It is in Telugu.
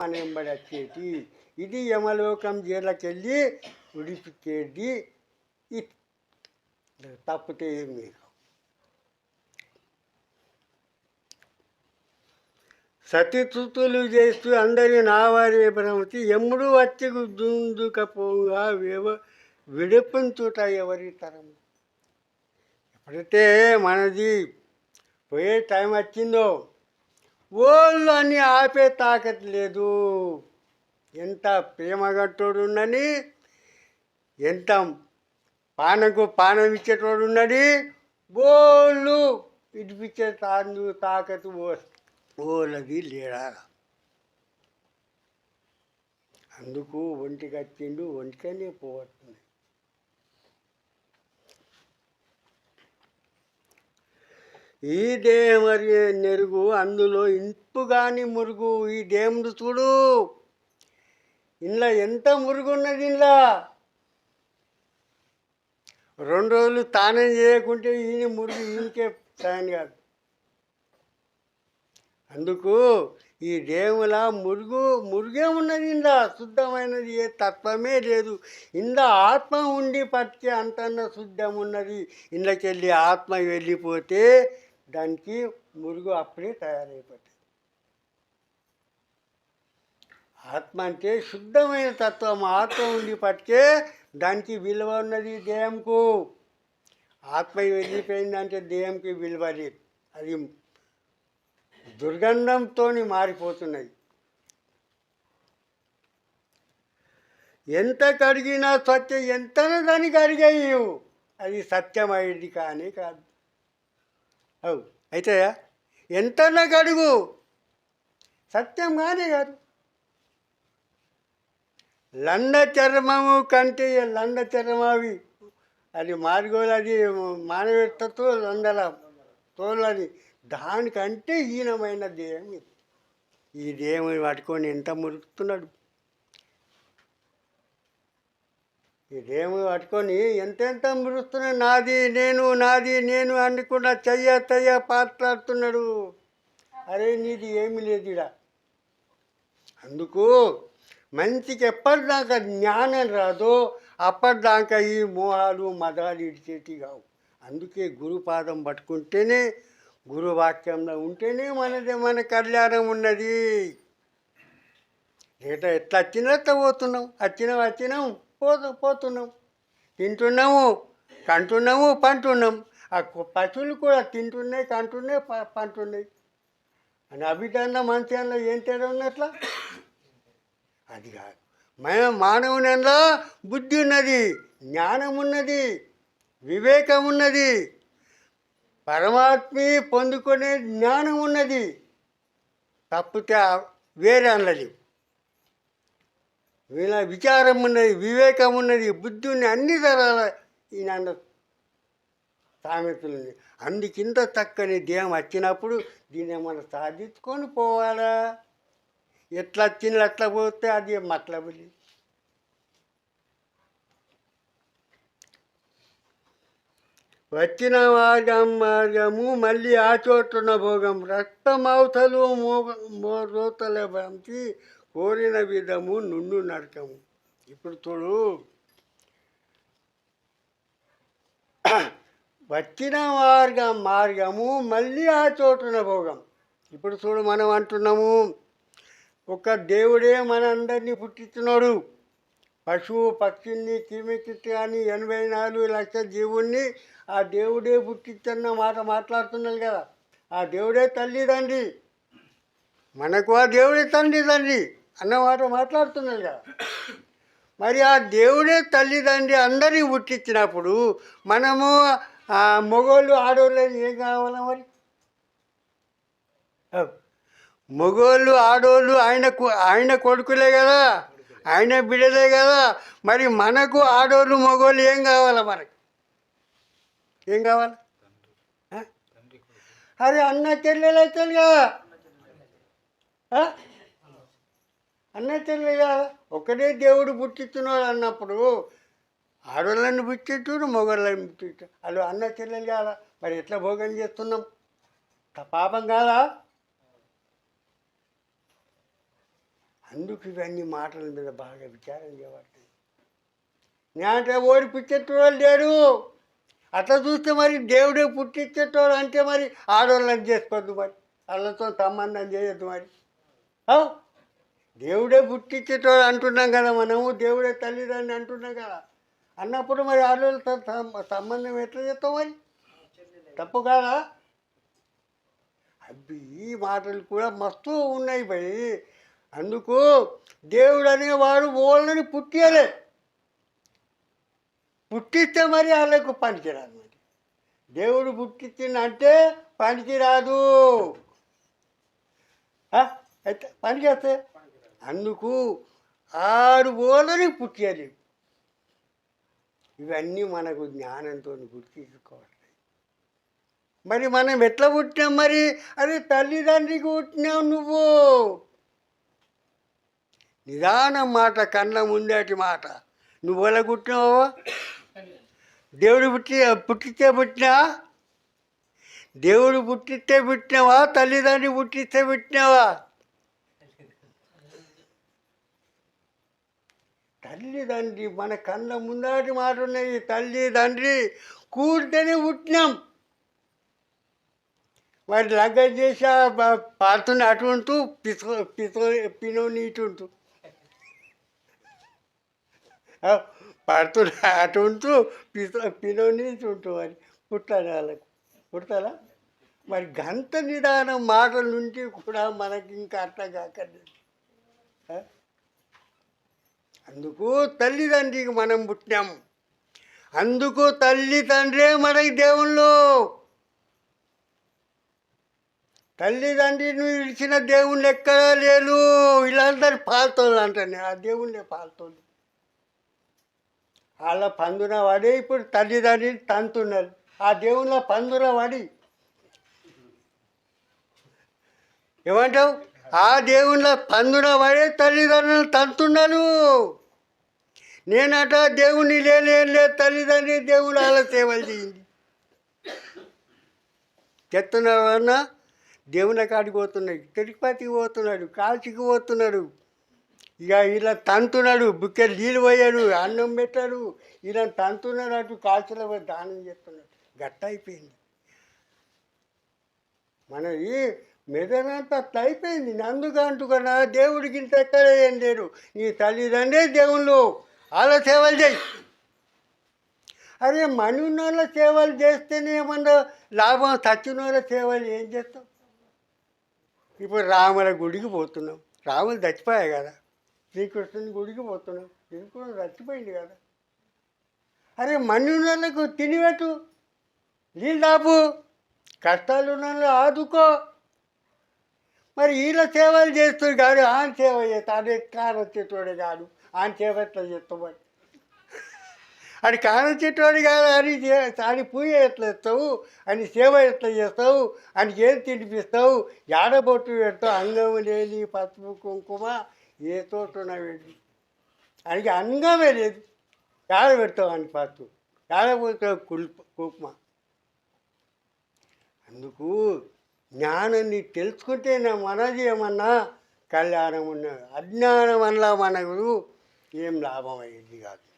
మనెంబడి వచ్చేటి ఇది యమలోకం జైలకెళ్ళి విడిపించేది తప్పితే ఏం లేదు. సతితుతులు చేస్తూ అందరి నావారి భ్రమతి. ఎమ్ముడు వచ్చి దుందుకపోగా వేవ విడిపించుట ఎవరి తరం? ఎప్పుడైతే మనది పోయే టైం వచ్చిందో ఓళ్ళు అని ఆపే తాకత లేదు. ఎంత ప్రేమగట్టోడున్నని ఎంత పానకు పానం ఇచ్చేటోడున్నది బోళ్ళు ఇడిపించే తాను తాకతు ఓ ఓలది లేడా? అందుకు ఒంటికి వచ్చిండు ఒంటికనే పోవట్టుంది ఈ దేహమరి నెరుగు అందులో ఇంపు కాని మురుగు. ఈ దేవుడు చూడు. ఇంట్లో ఎంత మురుగు ఉన్నది ఇంట్లో రెండు రోజులు తానే చేయకుంటే ఈయన మురుగు ఈయనకే సాయం కాదు. అందుకు ఈ దేవుల మురుగు మురుగే ఉన్నది ఇంద శుద్ధమైనది ఏ తత్వమే లేదు. ఇంద ఆత్మ ఉండి పట్టే అంతన్న శుద్ధం ఉన్నది ఇందుకెళ్ళి ఆత్మ వెళ్ళిపోతే దానికి మురుగు అప్పుడే తయారైపోతుంది ఆత్మ అంటే శుద్ధమైన తత్వం ఆత్మ ఉండి పట్టుకే దానికి విలువ ఉన్నది దేహంకు. ఆత్మ వెళ్ళిపోయిందంటే దేహంకి విలువ లేదు అది దుర్గంధంతో మారిపోతున్నాయి ఎంత కడిగినా సత్యం ఎంత దానికి అడిగాయి. అది సత్యమైంది కానీ కాదు. అవు అయితే ఎంతన్నా గడుగు. సత్యం కానీ కాదు. లండ చర్మము కంటే లండ చర్మవి అది మార్గోలు అది మానవత్వతో లండల తోలని దానికంటే హీనమైన దేహం ఈ దేహం పట్టుకొని ఎంత మురుకుతున్నాడు? ఇదేమి పట్టుకొని ఎంతెంత మురుస్తున్నాడు? నాది నేను నాది నేను అనుకున్నా చెయ్య చెయ్య పాట్లాడుతున్నాడు. అరే నీది ఏమీ లేదు ఇడ అందుకు మంచికి ఎప్పటిదాకా జ్ఞానం రాదో అప్పటిదాకా ఈ మోహాలు మదాలు ఇడిచేటి కావు. అందుకే గురుపాదం పట్టుకుంటేనే గురువాక్యంలో ఉంటేనే మనది మన కళ్యాణం ఉన్నది. లేట ఎట్లా వచ్చినా పోతున్నాం? వచ్చినాం వచ్చినాం పోతు పోతున్నాం. తింటున్నాము కంటున్నాము పంటున్నాం. ఆ పశువులు కూడా తింటున్నాయి కంటున్నాయి పంటున్నాయి. అని అభిధాన మంచాల్లో ఏం తేడా ఉన్నట్లా? అది కాదు. మన మానవునిలో బుద్ధి ఉన్నది జ్ఞానం ఉన్నది వివేకం ఉన్నది పరమాత్మి పొందుకునే జ్ఞానం ఉన్నది. తప్పితే వేరే అన్నది వీళ్ళ విచారం ఉన్నది వివేకం ఉన్నది బుద్ధి ఉన్నది అన్ని తరాల ఈయన సామెతలు అందుకింత చక్కని దేహం వచ్చినప్పుడు దీన్ని మనం సాధించుకొని పోవాలా? ఎట్లా వచ్చింది అట్లా పోతే అది మట్లబులి వచ్చిన మార్గం మార్గము మళ్ళీ ఆ చోటున్న భోగం. రక్తమవతలు మోగ మోరోతల భ్రాంతి కోరిన విధము నుండు నరకము. ఇప్పుడు చూడు. వచ్చిన మార్గం మార్గము మళ్ళీ ఆ చోటున భోగం. ఇప్పుడు చూడు మనం అంటున్నాము. ఒక దేవుడే మనందరినీ పుట్టించినాడు. పశువు పక్షుల్ని క్రిమికిట్టి అని ఎనభై నాలుగు లక్షల జీవుణ్ణి ఆ దేవుడే పుట్టించన్న మాట మాట్లాడుతున్నారు కదా. ఆ దేవుడే తల్లిదండ్రి. మనకు ఆ దేవుడే తండ్రి తండ్రి. అన్నమాట మాట కదా. మరి ఆ దేవుడే తల్లిదండ్రి అందరినీ పుట్టించినప్పుడు మనము ఆ మగోళ్ళు ఆడవాళ్ళు ఏం కావాలా మరి? అవ్. మగోళ్ళు ఆడోళ్ళు ఆయన ఆయన కొడుకులే కదా ఆయన బిడ్డలే కదా. మరి మనకు ఆడోళ్ళు మగోళ్ళు ఏం కావాలా మనకి ఏం కావాలి? అరే అన్న చెల్లెలు అవుతుంది అన్నట్లే అన్న చెల్లెలు కదా. ఒకటే దేవుడు పుట్టిస్తున్నాడు అన్నప్పుడు ఆడవాళ్ళని పుట్టించుడు మగవాళ్ళని పుట్టించు వాళ్ళు అన్న చెల్లెలు కాదా. మరి ఎట్లా భోగం చేస్తున్నాం? పాపం కాదా? అందుకు ఇవన్నీ మాటల మీద బాగా విచారం చేయబడుతుంది నేనంటే ఓడి పుట్టేటోళ్ళు లేరు. అట్లా చూస్తే మరి దేవుడే పుట్టించేటోడు అంటే మరి ఆడవాళ్ళని చేసుకోవద్దు మరి. వాళ్ళతో సంబంధం చేయొద్దు మరి. ఆ? దేవుడే పుట్టించేటోడు అంటున్నాం కదా మనము దేవుడే తల్లిదండ్రి అంటున్నాం కదా. అన్నప్పుడు మరి ఆడవాళ్ళతో సంబంధం ఎట్లా చెప్తాం మరి? తప్పు కాదా? అవి ఈ మాటలు కూడా మస్తు ఉన్నాయి భయ్ అందుకు దేవుడు అనేవాడు ఓళ్ళని పుట్టియలే. పుట్టిస్తే మరి వాళ్ళకు పనికిరాదు మరి. దేవుడు పుట్టించిందంటే పనికిరాదు. అయితే పనిచేస్తే? అందుకు ఆరు ఓళ్ళని పుట్టారు. ఇవన్నీ మనకు జ్ఞానంతో గుర్తించుకోవాలి మరి మనం ఎట్లా పుట్టినాం మరి? అరే తల్లిదండ్రికి పుట్టినావు నువ్వు. నిదానం మాట కళ్ళ ముందేటి మాట. నువ్వు ఎలా పుట్టినావు? దేవుడు పుట్టి పుట్టిస్తే పుట్టినా? దేవుడు పుట్టిస్తే పుట్టినావా? తల్లిదండ్రి పుట్టిస్తే పుట్టినావా? తల్లిదండ్రి మన కళ్ళ ముందాటి మాట ఉన్నాయి తల్లిదండ్రి. కూర్చొని పుట్టినాం. మరి లగ్గం చేసి పాడుతున్న అటు ఉంటూ పిసో పిసో పినో నీటు ఉంటూ పడుతున్న అటు ఉంటూ పిసో పినో నీటు ఉంటూ మరి పుట్టాలి వాళ్ళకు? పుడతారా మరి గంత నిదానం మాటల నుంచి కూడా మనకి ఇంకా అర్థం కాకండి ఆ? అందుకు తల్లిదండ్రికి మనం పుట్టినాం అందుకు తల్లి తండ్రే మనకి దేవుళ్ళు. తల్లిదండ్రిని విడిచిన దేవుళ్ళు ఎక్కడా లేరు. వీళ్ళందరూ పాల్తోళ్ళు అంటాను ఆ దేవుళ్ళే పాల్తోళ్ళు. వాళ్ళ పందున వాడే ఇప్పుడు తల్లిదండ్రిని తంతున్నారు. ఆ దేవుళ్ళ పందున వాడి. ఏమంటావు? ఆ దేవుళ్ళ పందున వాడే తల్లిదండ్రులు తంతున్నారు. నేనట దేవుని లేనేం లేదు తల్లిదండ్రి దేవుడు అలా సేవలు చేయింది. చెప్తున్నాడు అన్న? దేవుని కాడికి పోతున్నాడు తిరుపతికి పోతున్నాడు కాశీకి పోతున్నాడు. ఇక ఇలా తంతున్నాడు బుక్కెలు నీళ్ళు పోయాడు అన్నం పెట్టాడు. ఇలా తంతున్నాడు అటు కాశీలో పోయి దానం చేస్తున్నాడు. గట్ట అయిపోయింది. మనది మెదనంతా అట్లా అయిపోయింది. అందుకు దేవుడికి ఇంత ఎక్కడ ఏం లేడు నీ తల్లిదండ్రే దేవుళ్ళు. వాళ్ళ సేవలు చేయి. అరే మనున్నోళ్ళ సేవలు చేస్తేనే ఏమన్నా లాభం చచ్చినోళ్ళ సేవలు ఏం చేస్తాం ఇప్పుడు రాముల గుడికి పోతున్నాం. రాములు చచ్చిపోయాయి కదా. శ్రీకృష్ణుని గుడికి పోతున్నాం. శ్రీకృష్ణుడు చచ్చిపోయింది కదా. అరే మనున్నోళ్ళకు తినిపెట్టు. నీళ్ళు దాపు కష్టాలు ఉన్న ఆదుకో. మరి వీళ్ళ సేవలు చేస్తుంది కాదు ఆయన సేవ చేస్తా. అదే కారు కాదు ఆయన చేపట్ల చెప్తామని చేస్తావు మరి అది కాదు అని చే- అని పూజ ఎట్లా ఇస్తావు అని సేవ ఎట్లా చేస్తావు? అని ఏం తినిపిస్తావు? యాడబొట్టు పెడతావు? అంగం లేని పసుపు కుంకుమ ఏ తోటన వెళ్ళి ఆయనకి అంగమే లేదు. ఏడ పెడతావు అని పసుపు ఏడబోతావు కుల్ప కుంకుమ. అందుకు జ్ఞానాన్ని తెలుసుకుంటే నా మనది ఏమన్నా కళ్యాణం ఉన్నది అజ్ఞానం అనలా మనకు ఏం లాభం అయ్యేది కాదు